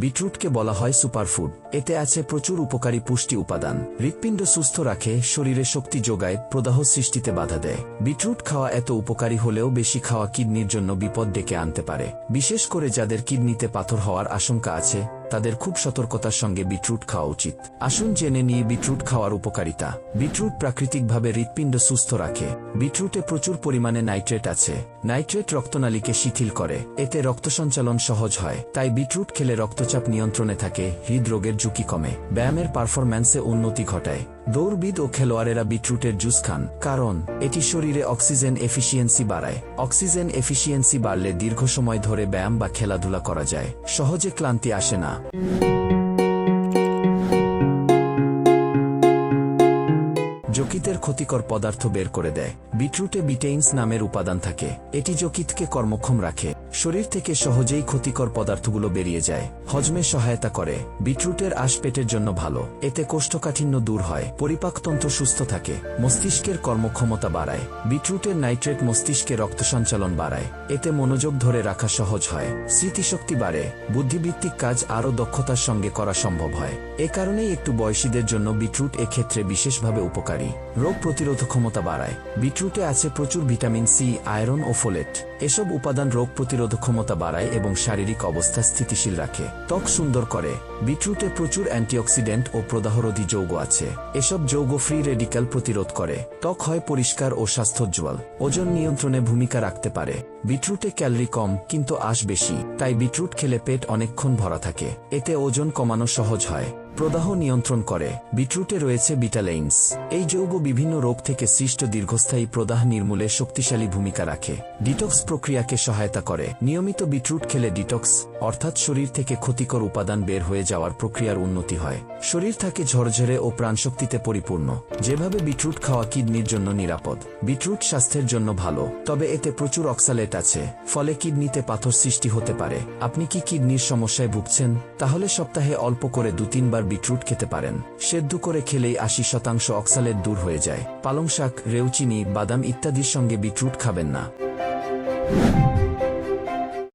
বিটরুটকে বলা হয় সুপারফুড। এতে আছে প্রচুর উপকারী পুষ্টি উপাদান। হৃৎপিণ্ড সুস্থ রাখে, শরীরে শক্তি যোগায়, প্রদাহ সৃষ্টিতে বাধা দেয়। বিটরুট খাওয়া এত উপকারী হলেও বেশি খাওয়া কিডনির জন্য বিপদ ডেকে আনতে পারে। বিশেষ করে যাদের কিডনিতে পাথর হওয়ার আশঙ্কা আছে তাদের খুব সতর্কতার সঙ্গে বিটরুট খাওয়া উচিত। আসুন জেনে নিয়ে বিটরুট খাওয়ার উপকারিতা। বিটরুট প্রাকৃতিকভাবে হৃৎপিণ্ড সুস্থ রাখে। বিটরুটে প্রচুর পরিমাণে নাইট্রেট আছে। নাইট্রেট রক্তনালীকে শিথিল করে। এতে রক্ত সঞ্চালন সহজ হয়। তাই বিটরুট খেলে রক্তচাপ নিয়ন্ত্রণে থাকে, হৃদরোগের ঝুঁকি কমে। ব্যায়ামের পারফরম্যান্সে উন্নতি ঘটায়। দৌড়বিদ ও খেলোয়াড়েরা বিটরুটের জুস খান, কারণ এটি শরীরে অক্সিজেন এফিসিয়েন্সি বাড়ায়। অক্সিজেন এফিসিয়েন্সি বাড়লে দীর্ঘ সময় ধরে ব্যায়াম বা খেলাধুলা করা যায়। সহজে ক্লান্তি আসে না। যকৃতের ক্ষতিকর পদার্থ বের করে দেয়। বিটরুটে বিটেইনস নামের উপাদান থাকে। এটি যকৃতকে কর্মক্ষম রাখে। শরীর থেকে সহজেই ক্ষতিকর পদার্থগুলো বেরিয়ে যায়। হজমে সহায়তা করে। বিটরুটের আশ পেটের জন্য ভালো। এতে কোষ্ঠকাঠিন্য দূর হয়। পরিপাকতন্ত্র সুস্থ থাকে। মস্তিষ্কের কর্মক্ষমতা বাড়ায়। বিটরুটের নাইট্রেট মস্তিষ্কে রক্ত সঞ্চালন বাড়ায়। এতে মনোযোগ ধরে রাখা সহজ হয়। স্মৃতিশক্তি বাড়ে। বুদ্ধিভিত্তিক কাজ আরও দক্ষতার সঙ্গে করা সম্ভব হয়। এ কারণেই একটু বয়সীদের জন্য বিটরুট এক্ষেত্রে বিশেষভাবে উপকারী। রোগ প্রতিরোধ ক্ষমতা বাড়ায়। বিটরুটে আছে প্রচুর ভিটামিন সি, আয়রন ও ফোলেট। এসব উপাদান রোগ প্রতিরোধ ক্ষমতা বাড়ায় এবং শারীরিক অবস্থা স্থিতিশীল রাখে। ত্বক সুন্দর করে। বিটরুটে প্রচুর অ্যান্টিঅক্সিডেন্ট ও প্রদাহরোধী যৌগ আছে। এসব যৌগ ফ্রি রেডিক্যাল প্রতিরোধ করে। ত্বক হয় পরিষ্কার ও স্বাস্থ্যোজ্জ্বল ওজন নিয়ন্ত্রণে ভূমিকা রাখতে পারে। বিটরুটে ক্যালোরি কম, কিন্তু আশ বেশি। তাই বিটরুট খেলে পেট অনেকক্ষণ ভরা থাকে। এতে ওজন কমানো সহজ হয়। প্রদাহ নিয়ন্ত্রণ করে। বিটরুটে রয়েছে বিটালেইনস। এই যৌগ বিভিন্ন রোগ থেকে সৃষ্ট দীর্ঘস্থায়ী প্রদাহ নির্মূলে শক্তিশালী ভূমিকা রাখে। ডিটক্স প্রক্রিয়াকে সহায়তা করে। নিয়মিত বিটরুট খেলে ডিটক্স, অর্থাৎ শরীর থেকে ক্ষতিকর উপাদান বের হয়ে যাওয়ার প্রক্রিয়ার উন্নতি হয়। শরীর থাকে ঝরঝরে ও প্রাণশক্তিতে পরিপূর্ণ। যেভাবে বিটরুট খাওয়া কিডনির জন্য নিরাপদ। বিটরুট স্বাস্থ্যের জন্য ভালো। তবে এতে প্রচুর অক্সালেট আছে, ফলে কিডনিতে পাথর সৃষ্টি হতে পারে। আপনি কি কিডনির সমস্যায় ভুগছেন? তাহলে সপ্তাহে অল্প করে দু তিনবার বিটরুট খেতে পারেন। সেদ্ধ করে খেলেই আশি শতাংশ অক্সালেট দূর হয়ে যায়। পালং শাক, রেউচিনি, বাদাম ইত্যাদির সঙ্গে বিটরুট খাবেন না।